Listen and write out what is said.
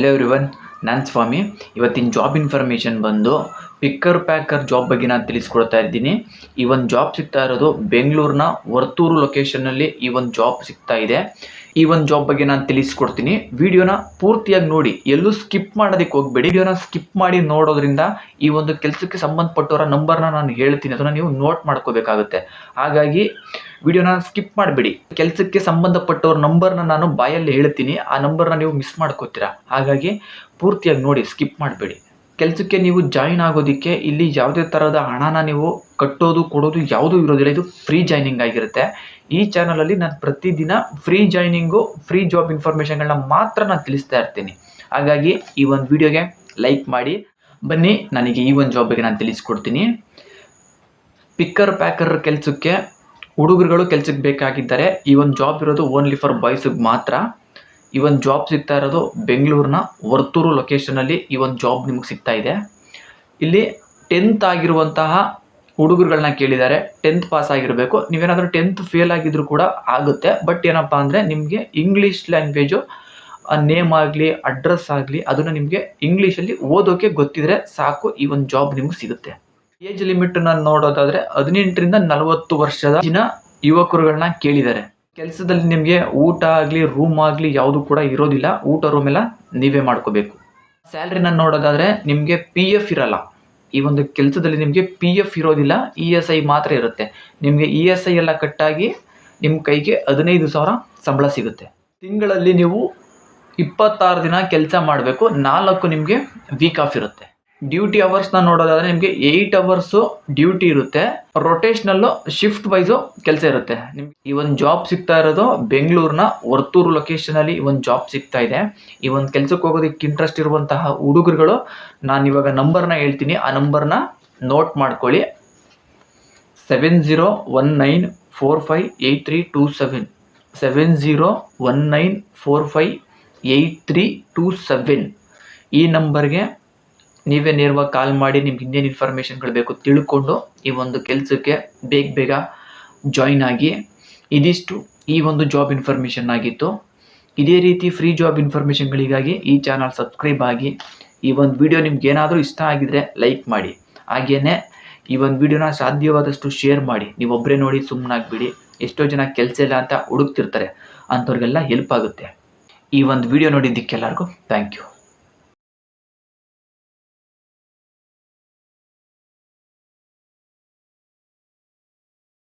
Hello everyone ನಾನು ಸ್ವಾಮಿ ಇವತ್ತಿನ job information ಬಂದು ಪಿಕ್ಕರ್ ಪ್ಯಾಕರ್ ಜಾಬ್ ಬಗ್ಗೆ ನಾನು ತಿಳಿಸ್ಕೊಡ್ತಾ ಇದ್ದೀನಿ. ಈ ಒಂದು ಜಾಬ್ ಸಿಗ್ತಾ ಇರೋದು ಬೆಂಗಳೂರಿನ ವರ್ತೂರು ಲೊಕೇಶನ್ನಲ್ಲಿ ಈ ಒಂದು ಜಾಬ್ ಸಿಗ್ತಾ ಇದೆ. ಈ ಒಂದು ಜಾಬ್ ಬಗ್ಗೆ ನಾನು ತಿಳಿಸ್ಕೊಡ್ತೀನಿ. ವಿಡಿಯೋನ ಪೂರ್ತಿಯಾಗಿ ನೋಡಿ. ಎಲ್ಲೂ ಸ್ಕಿಪ್ ಮಾಡೋದಕ್ಕೆ ಹೋಗ್ಬೇಡಿ. ವಿಡಿಯೋನ ಸ್ಕಿಪ್ ಮಾಡಿ ನೋಡೋದ್ರಿಂದ ಈ ಒಂದು ಕೆಲಸಕ್ಕೆ ಸಂಬಂಧಪಟ್ಟವರ ನಂಬರ್ನ ನಾನು ಹೇಳ್ತೀನಿ. ಅದನ್ನು ನೀವು ನೋಟ್ ಮಾಡ್ಕೋಬೇಕಾಗುತ್ತೆ. ಹಾಗಾಗಿ ವಿಡಿಯೋನ ಸ್ಕಿಪ್ ಮಾಡಬೇಡಿ. ಕೆಲಸಕ್ಕೆ ಸಂಬಂಧಪಟ್ಟವ್ರ ನಂಬರ್ನ ನಾನು ಬಾಯಲ್ಲಿ ಹೇಳ್ತೀನಿ. ಆ ನಂಬರ್ನ ನೀವು ಮಿಸ್ ಮಾಡ್ಕೋತೀರಾ? ಹಾಗಾಗಿ ಪೂರ್ತಿಯಾಗಿ ನೋಡಿ ಸ್ಕಿಪ್ ಮಾಡಬೇಡಿ. ಕೆಲಸಕ್ಕೆ ನೀವು ಜಾಯಿನ್ ಆಗೋದಕ್ಕೆ ಇಲ್ಲಿ ಯಾವುದೇ ಥರದ ಹಣನ ನೀವು ಕಟ್ಟೋದು, ಕೊಡೋದು ಯಾವುದೂ ಇರೋದಿಲ್ಲ. ಇದು ಫ್ರೀ ಜಾಯ್ನಿಂಗ್ ಆಗಿರುತ್ತೆ. ಈ ಚಾನಲಲ್ಲಿ ನಾನು ಪ್ರತಿದಿನ ಫ್ರೀ ಜಾಯ್ನಿಂಗು ಫ್ರೀ ಜಾಬ್ ಇನ್ಫಾರ್ಮೇಷನ್ಗಳನ್ನ ಮಾತ್ರ ನಾನು ತಿಳಿಸ್ತಾ ಇರ್ತೀನಿ. ಹಾಗಾಗಿ ಈ ಒಂದು ವಿಡಿಯೋಗೆ ಲೈಕ್ ಮಾಡಿ. ಬನ್ನಿ, ನನಗೆ ಈ ಒಂದು ಜಾಬ್ ನಾನು ತಿಳಿಸ್ಕೊಡ್ತೀನಿ. ಪಿಕ್ಕರ್ ಪ್ಯಾಕರ್ ಕೆಲಸಕ್ಕೆ, ಹುಡುಗರುಗಳು ಕೆಲಸಕ್ಕೆ ಬೇಕಾಗಿದ್ದಾರೆ ಈ ಒಂದು ಜಾಬ್ ಇರೋದು ಓನ್ಲಿ ಫಾರ್ ಬಾಯ್ಸಿಗೆ ಮಾತ್ರ. ಈ ಒಂದು ಜಾಬ್ ಸಿಗ್ತಾ ಇರೋದು ಬೆಂಗಳೂರಿನ ವರ್ತೂರು ಲೊಕೇಶನಲ್ಲಿ ಈ ಒಂದು ಜಾಬ್ ನಿಮಗೆ ಸಿಗ್ತಾ ಇದೆ. ಇಲ್ಲಿ ಟೆಂತ್ ಆಗಿರುವಂತಹ ಹುಡುಗರುಗಳನ್ನ ಕೇಳಿದ್ದಾರೆ ಟೆಂತ್ ಪಾಸ್ ಆಗಿರಬೇಕು. ನೀವೇನಾದರೂ ಟೆಂತ್ ಫೇಲ್ ಆಗಿದ್ದರೂ ಕೂಡ ಆಗುತ್ತೆ. ಬಟ್ ಏನಪ್ಪ ಅಂದರೆ ನಿಮಗೆ ಇಂಗ್ಲೀಷ್ ಲ್ಯಾಂಗ್ವೇಜು ನೇಮ್ ಆಗಲಿ ಅಡ್ರೆಸ್ ಆಗಲಿ, ಅದನ್ನು ನಿಮಗೆ ಇಂಗ್ಲೀಷಲ್ಲಿ ಓದೋಕೆ ಗೊತ್ತಿದ್ರೆ ಸಾಕು, ಈ ಒಂದು ಜಾಬ್ ನಿಮಗೆ ಸಿಗುತ್ತೆ. ಏಜ್ ಲಿಮಿಟ್ ನೋಡೋದಾದರೆ ನೋಡೋದಾದ್ರೆ ಹದಿನೆಂಟರಿಂದ ನಲವತ್ತು ವರ್ಷದ ದಿನ ಯುವಕರುಗಳನ್ನ ಕೇಳಿದ್ದಾರೆ ಕೆಲಸದಲ್ಲಿ ನಿಮಗೆ ಊಟ ಆಗಲಿ ರೂಮ್ ಆಗಲಿ ಯಾವುದು ಕೂಡ ಇರೋದಿಲ್ಲ. ಊಟ ರೂಮ್ ಎಲ್ಲ ನೀವೇ ಮಾಡ್ಕೋಬೇಕು. ಸ್ಯಾಲ್ರಿನ ನೋಡೋದಾದರೆ ನಿಮಗೆ ಪಿ ಎಫ್ ಇರಲ್ಲ. ಈ ಒಂದು ಕೆಲಸದಲ್ಲಿ ನಿಮಗೆ ಪಿ ಎಫ್ ಇರೋದಿಲ್ಲ ಇ ಎಸ್ ಐ ಮಾತ್ರ ಇರುತ್ತೆ. ನಿಮಗೆ ಇ ಎಸ್ ಐ ಎಲ್ಲ ಕಟ್ಟಾಗಿ ನಿಮ್ಮ ಕೈಗೆ ಹದಿನೈದು ಸಾವಿರ ಸಂಬಳ ಸಿಗುತ್ತೆ. ತಿಂಗಳಲ್ಲಿ ನೀವು ಇಪ್ಪತ್ತಾರು ದಿನ ಕೆಲಸ ಮಾಡಬೇಕು, ನಾಲ್ಕು ನಿಮಗೆ ವೀಕ್ ಆಫ್ ಇರುತ್ತೆ. ಡ್ಯೂಟಿ ಅವರ್ಸ್ನ ನೋಡೋದಾದ್ರೆ ನಿಮಗೆ ಏಯ್ಟ್ ಅವರ್ಸು ಡ್ಯೂಟಿ ಇರುತ್ತೆ. ರೊಟೇಷ್ನಲ್ಲು ಶಿಫ್ಟ್ ವೈಸು ಕೆಲಸ ಇರುತ್ತೆ. ನಿಮ್ಗೆ ಈ ಒಂದು ಜಾಬ್ ಸಿಗ್ತಾ ಇರೋದು ಬೆಂಗಳೂರಿನ ವರ್ತೂರು ಲೊಕೇಶನಲ್ಲಿ ಈ ಒಂದು ಜಾಬ್ ಸಿಗ್ತಾ ಇದೆ. ಈ ಒಂದು ಕೆಲಸಕ್ಕೆ ಹೋಗೋದಕ್ಕೆ ಇಂಟ್ರೆಸ್ಟ್ ಇರುವಂತಹ ಹುಡುಗರುಗಳು, ನಾನು ಇವಾಗ ನಂಬರ್ನ ಹೇಳ್ತೀನಿ. ಆ ನಂಬರ್ನ ನೋಟ್ ಮಾಡ್ಕೊಳ್ಳಿ. Seven zero one nine four five eight three two seven seven zero one nine four five eight three two seven ಈ ನಂಬರ್ಗೆ ನೀವೇ ನೇರವಾಗಿ ಕಾಲ್ ಮಾಡಿ ನಿಮ್ಗೆ ಇನ್ನೇನು ಇನ್ಫಾರ್ಮೇಷನ್ಗಳು ಬೇಕು ತಿಳ್ಕೊಂಡು ಈ ಒಂದು ಕೆಲಸಕ್ಕೆ ಬೇಗ ಬೇಗ ಜಾಯಿನ್ ಆಗಿ ಇದಿಷ್ಟು ಈ ಒಂದು ಜಾಬ್ ಇನ್ಫಾರ್ಮೇಷನ್ ಆಗಿತ್ತು. ಇದೇ ರೀತಿ ಫ್ರೀ ಜಾಬ್ ಇನ್ಫಾರ್ಮೇಷನ್ಗಳಿಗಾಗಿ ಈ ಚಾನಲ್ ಸಬ್ಸ್ಕ್ರೈಬ್ ಆಗಿ ಈ ಒಂದು ವಿಡಿಯೋ ನಿಮ್ಗೆ ಏನಾದರೂ ಇಷ್ಟ ಆಗಿದ್ರೆ ಲೈಕ್ ಮಾಡಿ. ಹಾಗೆಯೇ ಈ ಒಂದು ವಿಡಿಯೋನ ಸಾಧ್ಯವಾದಷ್ಟು ಶೇರ್ ಮಾಡಿ. ನೀವು ಒಬ್ಬರೇ ನೋಡಿ ಸುಮ್ಮನಾಗ್ಬಿಡಿ ಎಷ್ಟೋ ಜನ ಕೆಲಸ ಇಲ್ಲ ಅಂತ ಹುಡುಕ್ತಿರ್ತಾರೆ. ಅಂಥವ್ರಿಗೆಲ್ಲ ಹೆಲ್ಪ್ ಆಗುತ್ತೆ. ಈ ಒಂದು ವಿಡಿಯೋ ನೋಡಿದ್ದಕ್ಕೆಲ್ಲರಿಗೂ ಥ್ಯಾಂಕ್ ಯು